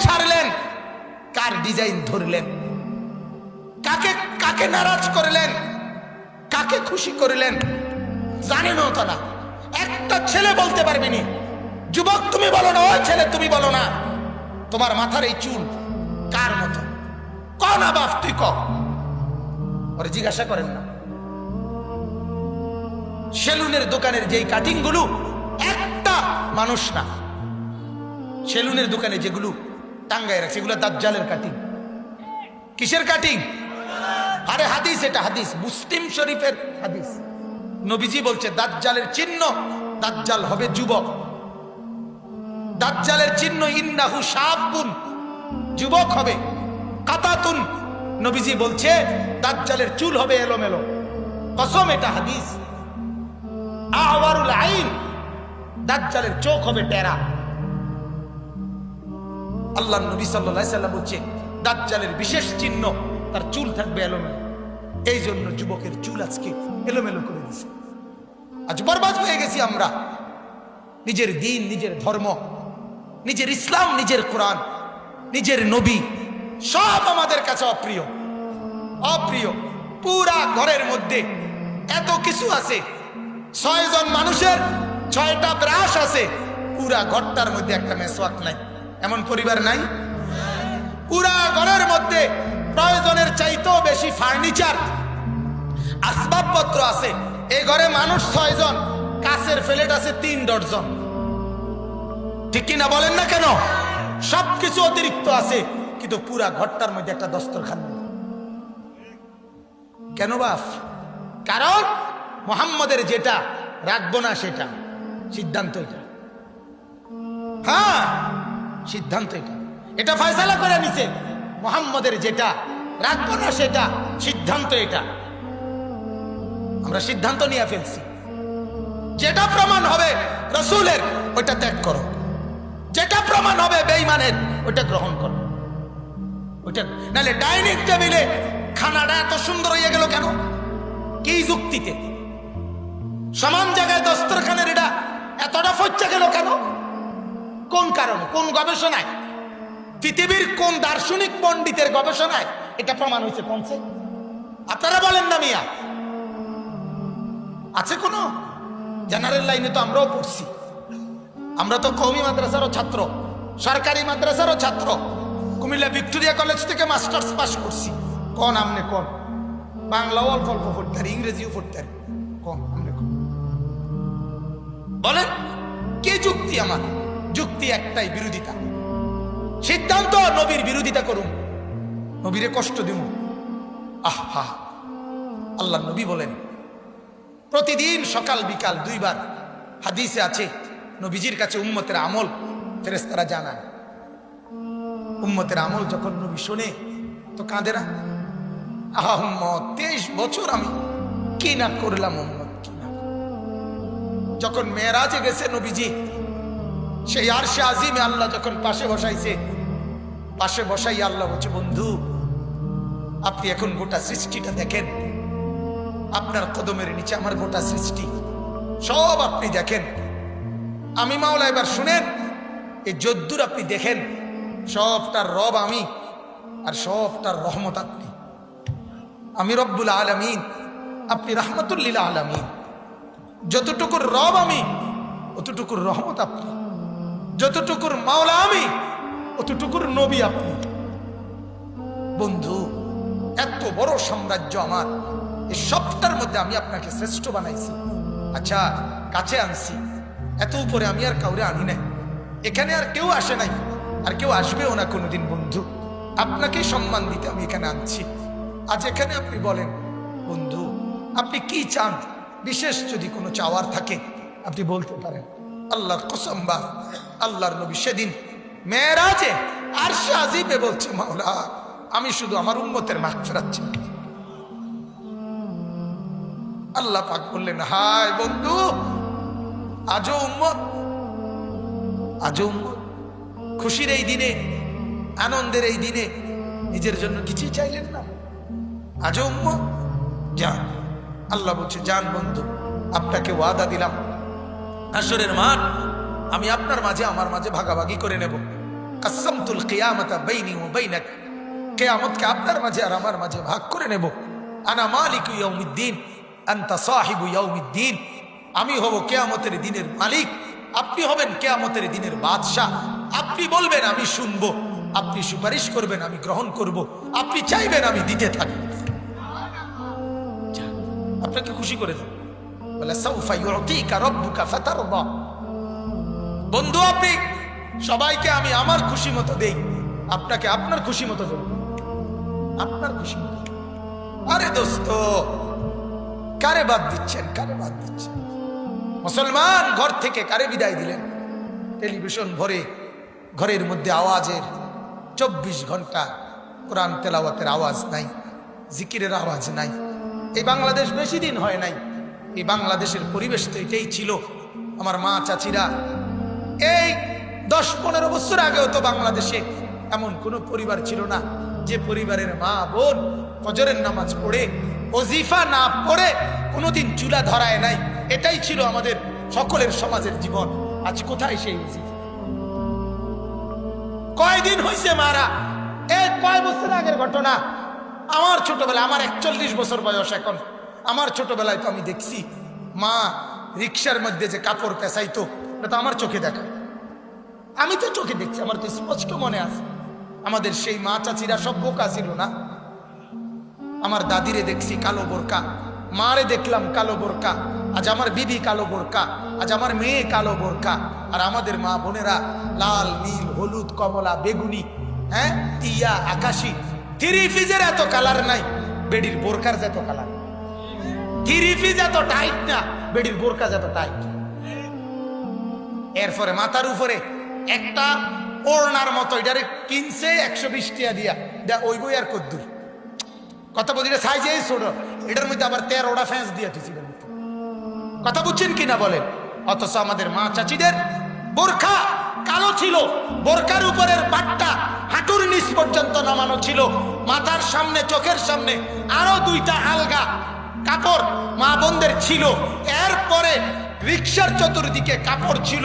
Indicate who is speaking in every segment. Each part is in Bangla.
Speaker 1: ছাড়লেন? কার ডিজাইন ধরলেন? কাকে কাকে নারাজ করলেন? কাকে খুশি করলেন? জানেনও তো না একটা ছেলে বলতে পারবিনি যুবক, তুমি বলো না, ওই ছেলে তুমি বলো না। তোমার মাথার এই চুল কার মতো? ক না বাপ, তুই ক। জিজ্ঞাসা করেন না। সেলুনের দোকানের যেই কাটিংগুলো, একটা মানুষ না। সেলুনের দোকানে যেগুলো টাঙ্গায় রাখছে এগুলো দাজ্জালের কাটিং কিসের কাটিং আরে হাদিস এটা, হাদিস। মুসলিম শরীফের হাদিস। নবীজি বলছে, দাজ্জালের চিহ্ন, দাজ্জাল হবে যুবক। দাজ্জালের চিহ্ন ইন্নাহু সাবুন যুবক হবে। কাতাতুন, নবীজি বলছে, দাজ্জালের চুল হবে এলোমেলো। কসম এটা হাদিস। আওয়ারুল আইন, দাজ্জালের চোখ হবে টেরা। আল্লাহ নবী সাল্লাল্লাহু সাল্লাম বলছে দাজ্জালের বিশেষ চিহ্ন। তার চুল থাকবে এলোমেলো। এই জন্য যুবকের চুল আজকে এলোমেলো করে দিছে। আজ বরবাদ হয়ে গেছি আমরা। নিজের দিন, নিজের ধর্ম, নিজের ইসলাম, নিজের কোরআন, নিজের নবী, সব আমাদের কাছে অপ্রিয়। অপ্রিয়। পুরা ঘরের মধ্যে এত কিছু আছে। ছয়জন মানুষের ছয়টা ব্রাশ আছে। পুরা ঘরটার মধ্যে একটা মেসওয়াক নাই। এমন পরিবার নাই? পুরা ঘরের মধ্যে প্রয়োজনের চাইতেও বেশি ফার্নিচার, আসবাবপত্র আছে। এই ঘরে মানুষ ছয়জন, কাছের ফ্লেট আছে তিন ডজন ঠিক কিনা বলেন না কেন? সবকিছু অতিরিক্ত আছে, কিন্তু পুরা ঘরটার মধ্যে একটা দস্তরখান কেন বাপ? কারণ মোহাম্মদের যেটা, রাখব না সেটা, সিদ্ধান্ত এটা। হ্যাঁ সিদ্ধান্ত এটা। এটা ফয়সালা করে নিছে। মোহাম্মদের যেটা, রাখব না সেটা, সিদ্ধান্ত এটা। আমরা সিদ্ধান্ত নিয়ে ফেলছি। যেটা প্রমাণ হবে রসুলের, ওইটা ত্যাগ করো। যেটা প্রমাণ হবে বেঈমানের, ওইটা গ্রহণ করো। ওইটা, নাহলে ডাইনিং টেবিলে খানাটা এত সুন্দর হয়ে গেল কেন? কি যুক্তিতে? সমান জায়গায় দস্তরখানের এটা এতটা ফচ্চা গেল কেন? কোন কারণে? কোন গবেষণায়? পৃথিবীর কোন দার্শনিক পণ্ডিতের গবেষণায়? এটা প্রমাণ হয়েছে, পৌঁছে। আপনারা বলেন না মিয়া। আছে কোনো? জেনারেল লাইনে তো আমরাও পড়ছি। আমরা তো কৌমি মাদ্রাসারও ছাত্র, সরকারি মাদ্রাসারও ছাত্র। কুমিল্লা ভিক্টোরিয়া কলেজ থেকে মাস্টার্স পাস করছি। কোন আমনে কোন বাংলাও অল্প অল্প পড়তে পারি, ইংরেজিও পড়তে পারি। কোন আমনে কোন বলেন, কে যুক্তি আমার? যুক্তি একটাই, বিরোধিতা। সিদ্ধান্ত নবীর বিরোধিতা করুন। নবীরে কষ্ট দিব আহা! আল্লাহ নবী বলেন, প্রতিদিন সকাল, বিকাল দুইবার হাদিসে আছে, নবীজির কাছে উম্মতের আমল ফেরেস্তারা জানায়। উম্মতের আমল যখন নবী শোনে, তো কাঁদে না? আহা তেইশ বছর আমি কি না করলাম উম্মত, কি না যখন মেয়েরাজে গেছে নবীজি সেই আর সে আজিমে আল্লাহ যখন পাশে বসাইছে, পাশে বসাই আল্লাহ বলছে, বন্ধু, আপনি এখন গোটা সৃষ্টিটা দেখেন। আপনার কদমের নিচে আমার গোটা সৃষ্টি। সব আপনি দেখেন। আমি মাওলা এবার শুনেন, এই যদ্দুর আপনি দেখেন। সবটার রব আমি, আর সবটার রহমত আপনি। আমি রব্বুল আলমিন, আপনি রহমতুল্লিল আলমিন। যতটুকুর রব আমি, অতটুকুর রহমত আপনি। যতটুকুর মাওলা আমি, অতটুকুর নবী আপনি। বন্ধু, এত বড় সাম্রাজ্য আমার এই সবটার মধ্যে আমি আপনাকে শ্রেষ্ঠ বানাইছি। আচ্ছা কাছে আনছি। এত উপরে আমি আর কাউরে আনি নাই। এখানে আর কেউ আসে নাই, আর কেউ আসবেও না কোনোদিন, বন্ধু। আপনাকে সম্মান দিতে আমি এখানে আনছি। আজ এখানে আপনি বলেন, বন্ধু, আপনি কি চান? বিশেষ যদি কোনো চাওয়ার থাকে, আপনি বলতে পারেন। আল্লাহর কসম বা। আল্লাহর নবী সেদিন মেয়েরাজে আর সে আজিবে বলছে, মাওলা, আমি শুধু আমার উন্মতের মাখ ফেরাচ্ছি আল্লাহ পাক বললেন, হায় বন্ধু, আজও উম্মত আজও উম্মত। খুশির এই দিনে, আনন্দের এই দিনে নিজের জন্য কিছুই চাইলেন না। আজও উম্মত, যান। আল্লাহ বলছে, যান বন্ধু, আপনাকে ওয়াদা দিলাম। আসরের মাঠ আমি আপনার মাঝে, আমার মাঝে ভাগাভাগি করে নেব। কাসামতুল কিয়ামতা বাইনি ও বাইনাক। কেয়ামতকে আপনার মাঝে আর আমার মাঝে ভাগ করে নেব। আনা মালিক ইয়াউমিদ্দিন, আন্তা সাহিবু ইয়াউমিদ্দিন। আমি হব কেয়ামতের দিনের মালিক। আপনি হবেন কেয়ামতের দিনের বাদশাহ। আপনি বলবেন, আমি শুনব। আপনি সুপারিশ করবেন, আমি গ্রহণ করব। আপনি চাইবেন, আমি দিতে থাকব আপনাকে খুশি করে দেব। বলে, সাউফা ইউতিকা রাব্বুকা ফাতারদা। বন্ধু আপনি, সবাইকে আমি আমার খুশি মতো দেই। আপনাকে আপনার খুশি মতো দেব। আপনার খুশি মতো আরে দোস্ত, কারে বাদ দিচ্ছেন, কারে বাদ দিচ্ছেন? মুসলমান ঘর থেকে কারে বিদায় দিলেন? টেলিভিশন ভরে, ঘরের মধ্যে আওয়াজের চব্বিশ ঘণ্টা কোরআন তেলাওয়াতের আওয়াজ নাই, জিকিরের আওয়াজ নাই। এই বাংলাদেশ বেশি দিন হয় নাই। এই বাংলাদেশের পরিবেশ তো এটাই ছিল। আমার মা চাচিরা এই দশ পনেরো বছর আগেও তো বাংলাদেশে এমন কোনো পরিবার ছিল না যে পরিবারের মা বোন ফজরের নামাজ পড়ে, ওজিফা না পড়ে কোনোদিন চুলা ধরায় নাই। এটাই ছিল আমাদের সকলের সমাজের জীবন। আজ কোথায় সেই ওজিফা? কয়দিন হয়েছে মারা? এই কয় বছর আগের ঘটনা। আমার ছোটবেলা আমার একচল্লিশ বছর বয়স এখন। আমার ছোটবেলায় তো আমি দেখছি, মা রিক্সার মধ্যে যে কাপড় পেঁচাইতো, এটা তো আমার চোখে দেখা। আমি তো চোখে দেখছি, আমার তো স্পষ্ট মনে আছে। আমাদের সেই মা চাচিরা সব বোকা ছিল না? আমার দাদিরে দেখছি কালো বোরকা, মারে দেখলাম কালো বোরকা, আজ আমার বিবি কালো বোরকা, আজ আমার মেয়ে কালো বোরকা, আর আমাদের মা বোনেরা লাল, নীল, হলুদ, কমলা, বেগুনি হ্যাঁ টিয়া, আকাশি, থ্রি ফিজের এত কালার নাই, বেডির বোরকার যত কালার থ্রি ফিজ এত টাইট না, বেডির বোরকা যত টাইট এরপরে মাথার উপরে একটা ওড়নার মতো, এটারে কিনছে একশো বিশ টিয়া দিয়া। ওই বই আর কদ্দুর। কথা বলি সাইজে ছোট। এটার মধ্যে আবার তেরোটা দিয়ে কথা বুঝছেন কিনা বলেন? অথচ আমাদের মা চাচিদের বোরখা কালো ছিল বোরকার উপরের পাটটা হাঁটুর নিচ পর্যন্ত নামানো ছিল। মাথার সামনে, চোখের সামনে আরও দুইটা আলগা কাপড় মা বোনদের ছিল। এরপরে রিক্সার চতুর্দিকে কাপড় ছিল।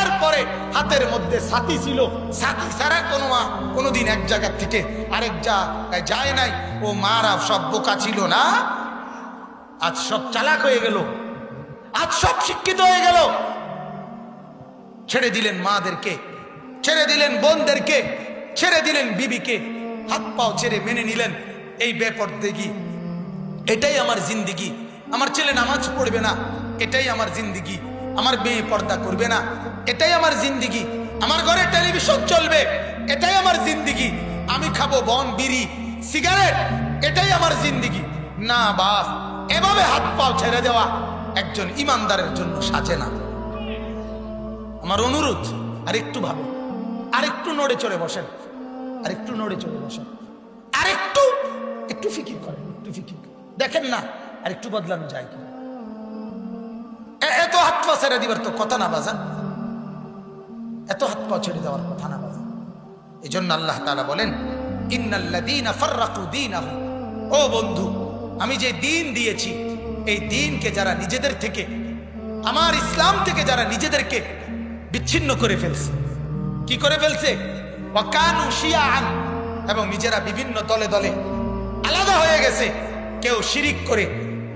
Speaker 1: এরপরে হাতের মধ্যে সাথী ছিল। ছাতি ছাড়া কোনো মা কোনোদিন এক জায়গা থেকে আরেক জায়গায় যায় নাই। ও মারা সব বোকা ছিল না। আজ সব চালাক হয়ে গেল। আজ সব শিক্ষিত হয়ে গেল। ছেড়ে দিলেন মাদেরকে, ছেড়ে দিলেন বোনদেরকে, ছেড়ে দিলেন বিবিকে। হাত পাও ছেড়ে মেনে নিলেন। এই বেপরদেগি এটাই আমার জিন্দিগি। আমার ছেলে নামাজ পড়বে না, এটাই আমার জিন্দিগি। আমার মেয়ে পর্দা করবে না, এটাই আমার জিন্দিগি। আমার ঘরে টেলিভিশন চলবে, এটাই আমার জিন্দিগি। আমি খাব বন, বিড়ি সিগারেট এটাই আমার জিন্দিগি। না বাপ, এভাবে হাত পাও ছেড়ে দেওয়া একজন ইমানদারের জন্য সাজে না। আমার অনুরোধ আর একটু ভাবো আর একটু নড়ে চড়ে বসেন আর একটু নড়ে চড়ে বসেন। আর একটু একটু ফিকির করেন, একটু ফিকির করেন। দেখেন না, আর একটু বদলানো যায় কি এত হাত পা ছেড়ে দিবার তো কথা না বাজান। এত হাত পা ছেড়ে দেওয়ার কথা না বাজান। এই জন্য আল্লাহ তাআলা বলেন ও বন্ধু, আমি যে দিন দিয়েছি, এই দিনকে যারা নিজেদের থেকে, আমার ইসলাম থেকে যারা নিজেদেরকে বিচ্ছিন্ন করে ফেলছে, কি করে ফেলছে? এবং নিজেরা বিভিন্ন দলে দলে আলাদা হয়ে গেছে। কেউ শিরিক করে,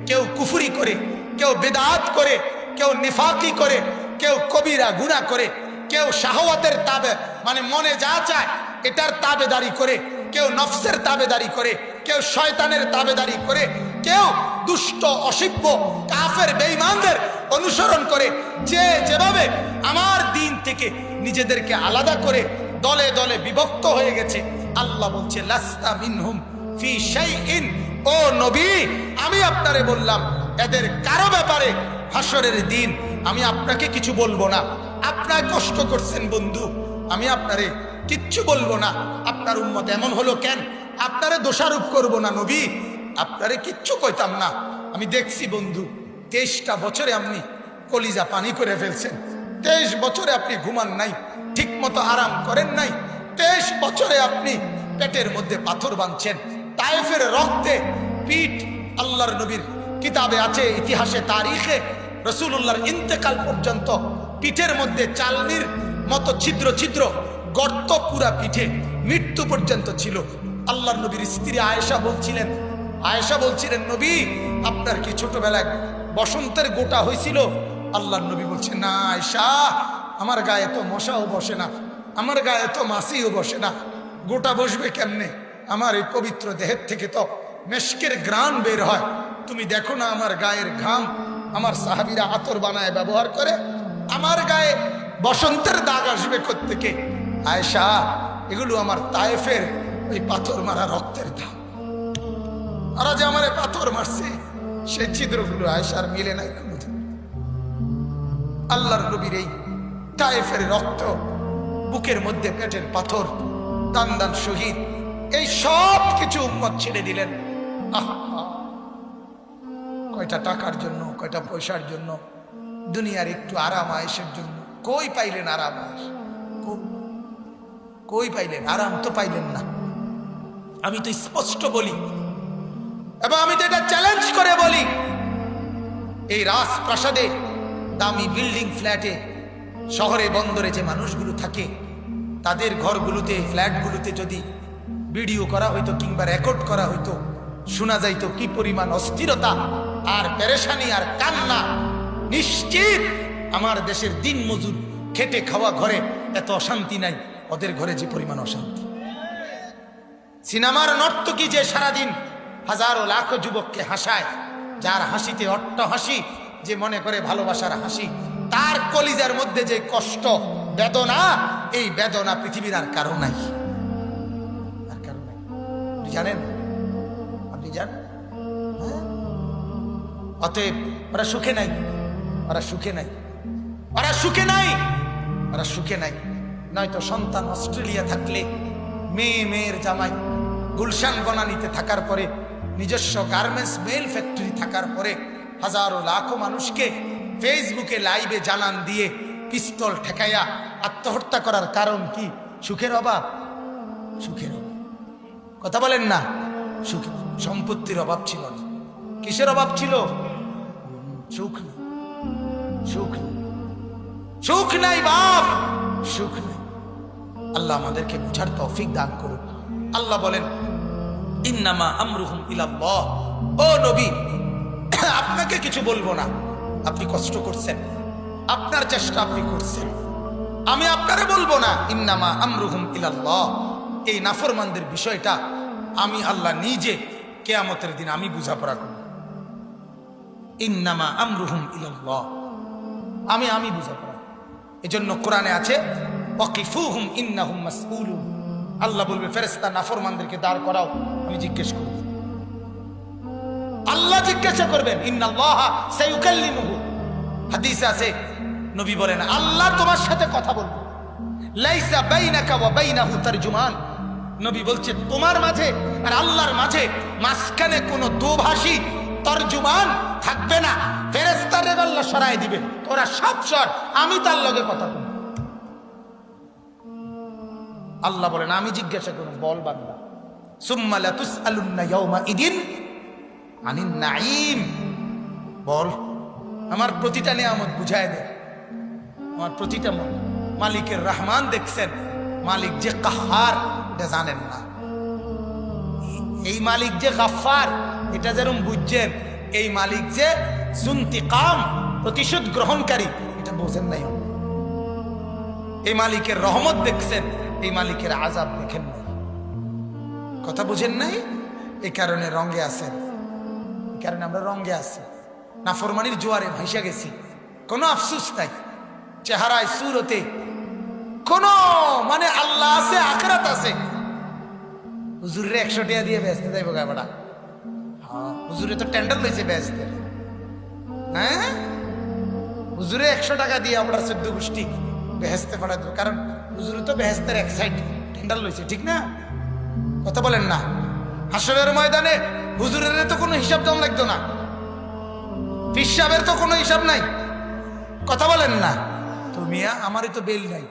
Speaker 1: কেউ কুফুরি করে, কেউ বেদাত করে, কেউ নিফাকি করে, কেউ কবিরা গুণা করে, কেউ শাহওয়াতের তাবে মানে মনে যা চায়, এটার তাবেদারি করে, কেউ নফসের তাবেদারি করে, কেউ শয়তানের তাবেদারি করে, কেউ দুষ্ট অসিব্য কাফের, বেঈমানদের অনুসরণ করে, যে যেভাবে আমার দিন থেকে নিজেদেরকে আলাদা করে দলে দলে বিভক্ত হয়ে গেছে। আল্লাহ বলছে, লাস্তা মিনহুম ফি শাইইন ও নবী, আমি আপনারে বললাম, এদের কারও ব্যাপারে হাসরের দিন আমি আপনাকে কিছু বলব না। আপনার কষ্ট করছেন বন্ধু, আমি আপনারে কিচ্ছু বলব না। আপনার উম্মত এমন হলো কেন? আপনারে দোষারোপ করব না নবী, আপনারে কিচ্ছু কইতাম না। আমি দেখছি বন্ধু, তেইশটা বছরে আপনি কলিজা পানি করে ফেলছেন। তেইশ বছরে আপনি ঘুমান নাই ঠিক মতো আরাম করেন নাই। তেইশ বছরে আপনি পেটের মধ্যে পাথর বাঁধছেন। তাইফের রক্তে পিঠ আল্লাহর নবীর কিতাবে আছে, ইতিহাসে, তারিখে রসুল্লাহর ইন্তেকাল পর্যন্ত পিঠের মধ্যে চালনির মতো ছিদ্র ছিদ্র গর্ত পুরা পিঠে মৃত্যু পর্যন্ত ছিল। আল্লাহর নবীর স্ত্রী আয়েশা বলছিলেন আয়েশা বলছিলেন, নবী, আপনার কি ছোটবেলায় বসন্তের গোটা হয়েছিল? আল্লাহর নবী বলছে না আয়েশা, আমার গায়ে তো মশাও বসে না, আমার গায়ে তো মাসিও বসে না, গোটা বসবে কেমনে? আমার এই পবিত্র দেহের থেকে তো মেশকের গ্রান বের হয়। তুমি দেখো না আমার গায়ের ঘাম, আমার সাহাবিরা আতর বানায় ব্যবহার করে, আমার গায়ে বসন্তের দাগ আসবে থেকে আয়সা এগুলো আমার তায়েফের ওই পাথর মারা রক্তের দাগ ওরা যে আমার পাথর মারছে, সেই ছিদ্রগুলো আয়সার মিলে নাই কোনোদিন আল্লাহর নবীর এই তায়েফের রক্ত, বুকের মধ্যে পেটের পাথর, দান দান শহীদ এই সব কিছু উম্মত ছেড়ে দিলেন। কয়টা টাকার জন্য, কয়টা পয়সার জন্য, দুনিয়ার একটু আরাম আয়েসের জন্য। কই পাইলেন আরাম আয়েস? কই- পাইলেন? আরাম তো পাইলেন না। আমি তো স্পষ্ট বলি, এবং আমি তো এটা চ্যালেঞ্জ করে বলি, এই রাজপ্রাসাদে দামি বিল্ডিং ফ্ল্যাটে শহরে, বন্দরে যে মানুষগুলো থাকে, তাদের ঘরগুলোতে ফ্ল্যাটগুলোতে যদি ভিডিও করা হইতো কিংবা রেকর্ড করা হইতো, শোনা যাইতো কি পরিমাণ অস্থিরতা আর পেরেশানি আর কান্না। নিশ্চিত আমার দেশের দিন মজুর খেটে খাওয়া ঘরে এত অশান্তি নাই, ওদের ঘরে যে পরিমাণ অশান্তি। সিনেমার নর্তকী যে সারাদিন হাজারো লাখো যুবককে হাসায়, যার হাসিতে অট্ট হাসি যে মনে করে ভালোবাসার হাসি, তার কলিজার মধ্যে যে কষ্ট, বেদনা, এই বেদনা পৃথিবীর আর কারও নাই। জানেন? আপনি জানেন? হ্যাঁ? অতএব ওরা সুখে নাই। ওরা সুখে নাই। ওরা সুখে নাই! ওরা সুখে নাই। নয়তো সন্তান অস্ট্রেলিয়া থাকলে মেয়ে মেয়ের জামাই গুলশান বনানিতে থাকার পরে, নিজস্ব গার্মেন্টস মেল ফ্যাক্টরি থাকার পরে হাজারো লাখো মানুষকে ফেসবুকে লাইভে জানান দিয়ে পিস্তল ঠেকাইয়া আত্মহত্যা করার কারণ কি? সুখের অভাব? সুখের অভাব। কথা বলেন না। সুখ, সম্পত্তির অভাব ছিল কিসের অভাব ছিল? সুখ সুখ সুখ নাই, বাপ! সুখ নেই। আল্লাহ আমাদেরকে বুঝার তৌফিক দান করুন। আল্লাহ বলেন, ইন্নামা আমরুহুম ইলাল্লাহ। ও নবী, আপনাকে কিছু বলব না। আপনি কষ্ট করছেন। আপনার চেষ্টা আপনি করছেন। আমি আপনারে বলব না, ইন্নামা আমরুহুম ইলাল্লাহ। এই নাফরমানদের বিষয়টা আমি আল্লাহ নিজে কেয়ামতের দিন আমি বুঝাপড়া করব। ইন্নামা আমরুহুম ইলাল্লাহ। আমি আমি বুঝাপড়া। এজন্য কোরআনে আছে, ওয়াকিফুহুম ইন্নাহুম মাসউলুন। আল্লাহ বলবে, ফেরেশতা নাফরমানদেরকে দাঁড় করাও, আমি জিজ্ঞেস করব। আল্লাহ জিজ্ঞাসা করবেন, ইন্নাল্লাহ সাইয়ুকাল্লিমুহু। হাদিসে আছে, নবী বলেন, আল্লাহ তোমার সাথে কথা বলবে। লাইসা বাইনাকা ওয়া বাইনাহু তারজুমান। নবী বলছে তোমার মাঝে আর আল্লাহর মাঝে মাঝখানে কোনো দোভাষী তর্জুমান থাকবে না। ফেরেস্তারে আল্লাহ সরাই দিবে তোরা সব সর, আমি তার লগে কথা বলব। আল্লাহ বলেন, আমি জিজ্ঞাসা করুন, বল বান্দা। সুম্মা লাতুসআলুন্না ইয়াউমা ইদিন আনিন নাঈম। বল, আমার প্রতিটা নিয়ামত বুঝায় দে। আমার প্রতিটা মালিকের রহমান দেখছেন। মালিক যে কাহার, এটা জানেন না। এই মালিক যে গাফার এটা যেরকম বুঝছেন, এই মালিক যে কাম প্রতিশোধ গ্রহণকারী, এটা বোঝেন নাই। এই মালিকের রহমত দেখছেন, এই মালিকের আজাব দেখেন নাই। কথা বুঝেন নাই? এই কারণে রঙ্গে আছেন। এই কারণে আমরা রঙ্গে আছি। নাফরমানির জোয়ারে ভাইসা গেছি। কোনো আফসুস নাই। চেহারায়, সুরতে কোনো মানে আল্লাহ আছে, আখরাত আছে। হুজুরের একশো টাকা দিয়ে ব্যস্ত গাবাটা হ্যাঁ হুজুরে তো টেন্ডার লইছে ব্যস্তের হ্যাঁ? হুজুরে একশো টাকা দিয়ে আমরা চোদ্দ গোষ্ঠী বেহেস্তে পাঠা দেবো, কারণ হুজুরে তো বেহেস্তের এক সাইড টেন্ডার লইছে, ঠিক না? কথা বলেন না। হাসরের ময়দানে হুজুরের তো কোনো হিসাব দেওয়া লাগতো না। পিসাবের তো কোনো হিসাব নাই। কথা বলেন না। তো মিয়া আমারই তো বেল নাই।